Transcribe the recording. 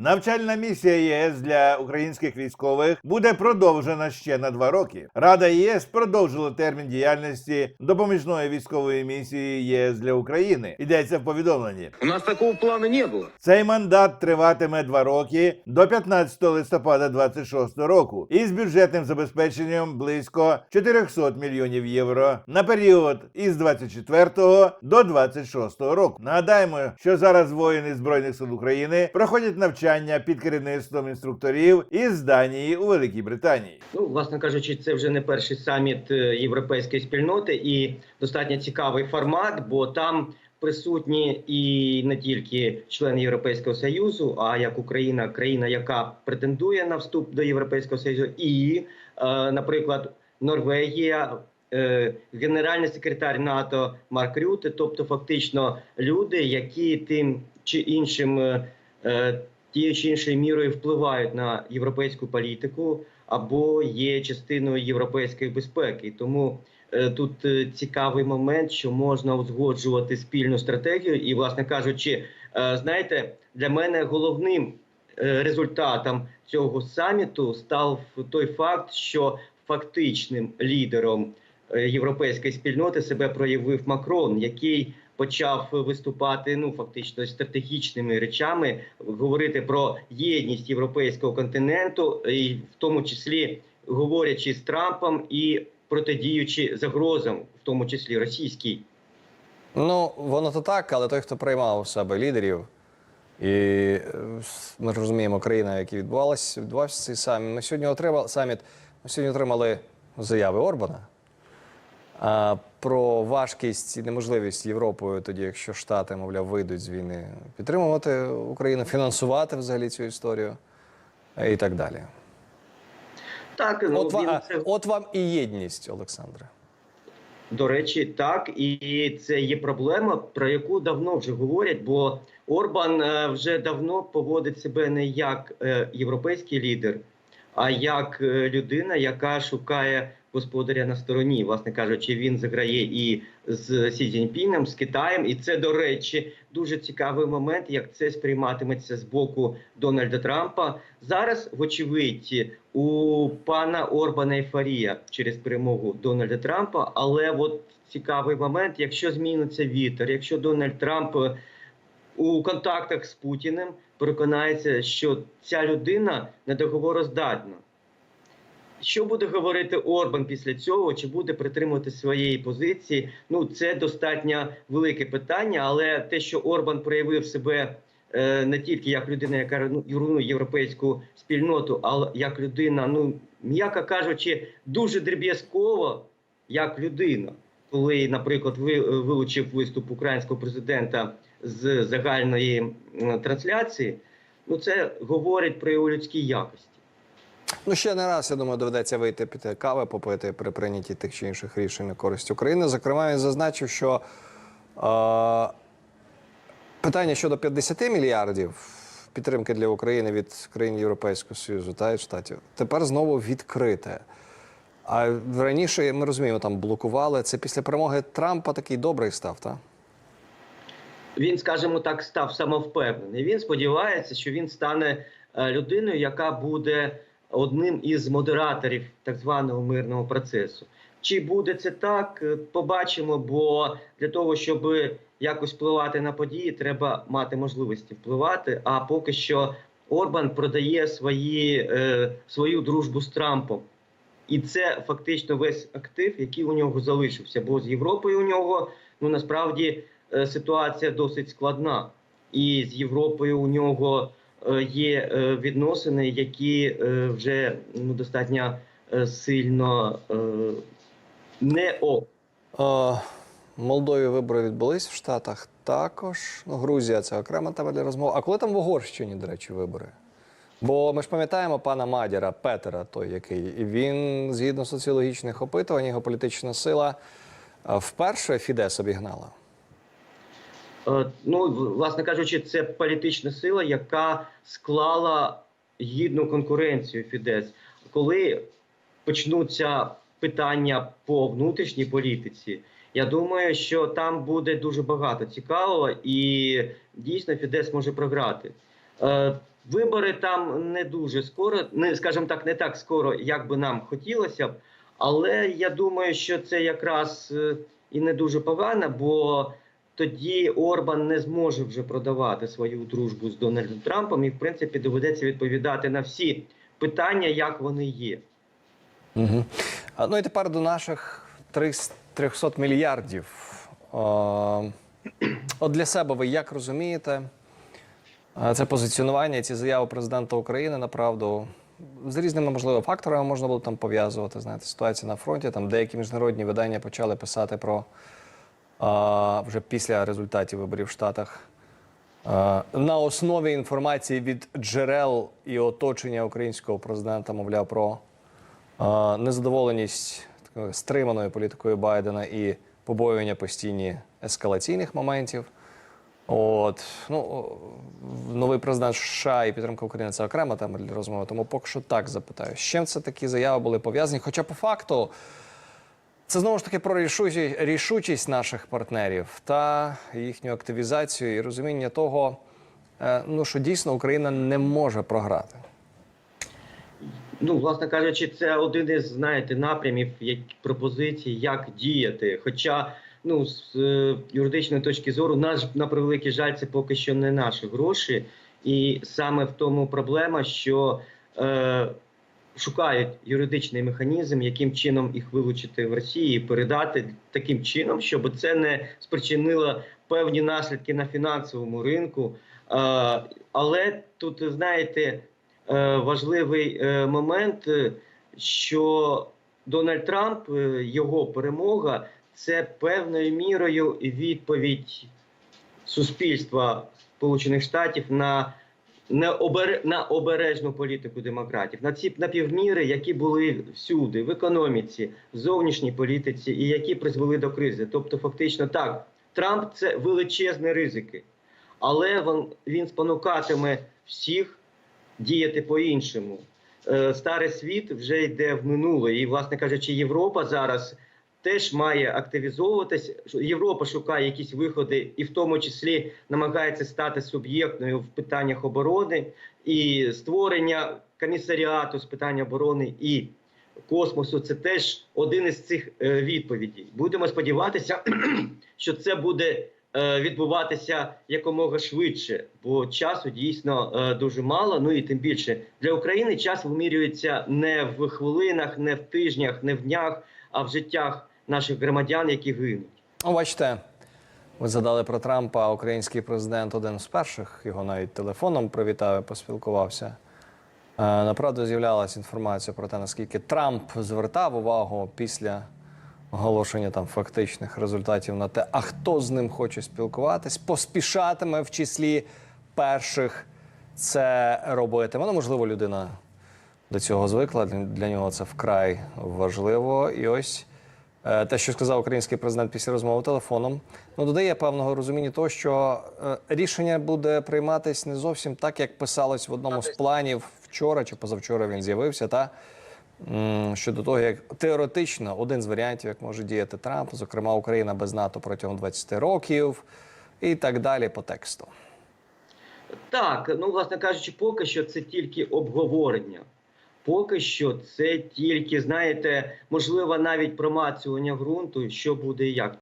Навчальна місія ЄС для українських військових буде продовжена ще на два роки. Рада ЄС продовжила термін діяльності допоміжної військової місії ЄС для України. Йдеться в повідомленні. У нас такого плана не было. Цей мандат триватиме два роки до 15 листопада 26 року із бюджетним забезпеченням близько 400 мільйонів євро на період із 24 до 26 року. Нагадаємо, що зараз воїни збройних сил України проходять навчання під керівництвом інструкторів із Данії у Великій Британії. Ну, власне кажучи, це вже не перший саміт е, європейської спільноти і достатньо цікавий формат, бо там присутні і не тільки члени Європейського союзу, а як Україна, країна, яка претендує на вступ до Європейського союзу, і, е, наприклад, Норвегія. е, Генеральний секретар НАТО Марк Рюте, тобто фактично люди, які тим чи іншим е, е, тією чи іншою мірою впливають на європейську політику або є частиною європейської безпеки. Тому е, тут е, цікавий момент, що можна узгоджувати спільну стратегію. І, власне кажучи, е, знаєте, для мене головним результатом цього саміту став той факт, що фактичним лідером європейської спільноти себе проявив Макрон, який почав виступати ну фактично стратегічними речами, говорити про єдність європейського континенту, і в тому числі говорячи з Трампом і протидіючи загрозам, в тому числі російській. Ну, воно то так, але той, хто приймав у себе лідерів, і е, ми розуміємо, країна, в якій відбувалась, відбувався цей саміт. Ми сьогодні отримали саміт. Ми сьогодні отримали заяви Орбана про важкість і неможливість Європою, тоді, якщо Штати, мовляв, вийдуть з війни, підтримувати Україну, фінансувати взагалі цю історію е, і так далі. Так ну От, він от вам і єдність, Олександре. До речі, так і це є проблема, про яку давно вже говорять, бо Орбан е, вже давно поводить себе не як е, європейський лідер, а як е, людина, яка шукає господаря на стороні. Власне кажучи, він заграє і з Сі Цзіньпіном, з Китаєм, і це, до речі, дуже цікавий момент, як це сприйматиметься з боку Дональда Трампа. Зараз, вочевидь, у пана Орбана ейфорія через перемогу Дональда Трампа. Але от цікавий момент, якщо зміниться вітер, якщо Дональд Трамп е, у контактах з Путіним переконається, що ця людина недоговороздатна. Що буде говорити Орбан після цього? Чи буде притримувати своєї позиції? Ну це достатньо велике питання, але те, що Орбан проявив себе е, не тільки як людина, яка ну, руйнує європейську спільноту, але як людина, ну м'яко кажучи, дуже дріб'язково, як людина, коли, наприклад, ви вилучив виступ українського президента з загальної трансляції, ну це говорить про його людські якості. Ну, ще не раз, я думаю, доведеться вийти піти кави, попити при прийнятті тих чи інших рішень на користь України. Зокрема, він зазначив, що е, питання щодо 50 мільярдів підтримки для України від країн Європейського Союзу та від штатів тепер знову відкрите. А раніше ми розуміємо, там блокували. Це після перемоги Трампа такий добрий став, так? Він, скажімо так, став самовпевнений. Він сподівається, що він стане е, людиною, яка буде одним із модераторів так званого мирного процесу. Чи буде це так, е, побачимо. Бо для того, щоб якось впливати на події, треба мати можливості впливати. А поки що Орбан продає свої, е, свою дружбу з Трампом. І це фактично весь актив, який у нього залишився. Бо з Європою у нього ну насправді ситуація досить складна. І з Європою у нього е, є е, відносини, які е, вже ну, достатньо е, сильно е, не. Е, Молдові вибори відбулись в Штатах також. Ну, Грузія це окрема тема для розмов. А коли там в Угорщині, до речі, вибори? Бо ми ж пам'ятаємо пана Мадяра, Петера, той який, і він, згідно соціологічних опитувань, його політична сила е, вперше Фідес обігнала. Е, Ну, власне кажучи, це політична сила, яка склала гідну конкуренцію Фідес. Коли почнуться питання по внутрішній політиці, я думаю, що там буде дуже багато цікавого, і дійсно Фідес може програти. Е, вибори там не дуже скоро, не скажімо так, не так скоро, як би нам хотілося б. Але я думаю, що це якраз е, і не дуже погано, бо тоді Орбан не зможе вже продавати свою дружбу з Дональдом Трампом, і в принципі доведеться відповідати на всі питання, як вони є. Угу. Ну і тепер до наших 300 300 мільярдів. Е, От для себе ви як розумієте це позиціонування, ці заяви президента України направду з різними можливо факторами можна було там пов'язувати. Знаєте, ситуація на фронті. Там деякі міжнародні видання почали писати про вже після результатів виборів в Штатах. На основі інформації від джерел і оточення українського президента, мовляв, про незадоволеність такою стриманою політикою Байдена і побоювання постійні ескалаційних моментів. От ну новий президент США і підтримка України це окрема тема для розмови. Тому поки що так запитаю. З чим це такі заяви були пов'язані? Хоча по факту це знову ж таки про рішучість, наших партнерів та їхню активізацію і розуміння того, е, ну що дійсно Україна не може програти. Ну, власне кажучи, це один із знаєте напрямів як пропозицій, як діяти. Хоча, ну з е, юридичної точки зору, наш на превеликий жаль, це поки що не наші гроші, і саме в тому проблема, що е, шукають юридичний механізм, яким чином їх вилучити в Росії, передати таким чином, щоб це не спричинило певні наслідки на фінансовому ринку. Е, але тут знаєте. Е, важливий е, момент, що Дональд Трамп, його перемога, це певною мірою відповідь суспільства Сполучених Штатів на на обережну політику демократів, на ці напівміри, які були всюди, в економіці, в зовнішній політиці, і які призвели до кризи. Тобто, фактично, так, Трамп це величезні ризики, але він, він спонукатиме всіх діяти по-іншому. Е, Старий світ вже йде в минуле, і, власне кажучи, Європа зараз теж має активізовуватись. Європа шукає якісь виходи, і в тому числі намагається стати суб'єктною в питаннях оборони і створення комісаріату з питань оборони і космосу. Це теж один із цих е, відповідей. Будемо сподіватися, що це буде е, відбуватися якомога швидше, бо часу дійсно е, дуже мало. Ну і тим більше для України час вимірюється не в хвилинах, не в тижнях, не в днях, а в життях наших громадян, які гинуть. О, бачите, ви задали про Трампа. Український президент один з перших його навіть телефоном привітав і поспілкувався. Е, Направду з'являлася інформація про те, наскільки Трамп звертав увагу після оголошення там фактичних результатів на те, а хто з ним хоче спілкуватись, поспішатиме в числі перших це робити. Ну, можливо, людина до цього звикла. Для, нього це вкрай важливо. І ось е, те, що сказав український президент після розмови телефоном, ну додає певного розуміння того, що е, рішення буде прийматись не зовсім так, як писалось в одному з планів вчора чи позавчора він з'явився. Та щодо того, як теоретично один з варіантів, як може діяти Трамп, зокрема Україна без НАТО протягом 20 років, і так далі по тексту. Так, ну власне кажучи, поки що це тільки обговорення. Поки що це тільки, знаєте, можливо, навіть промацювання ґрунту, що буде і як.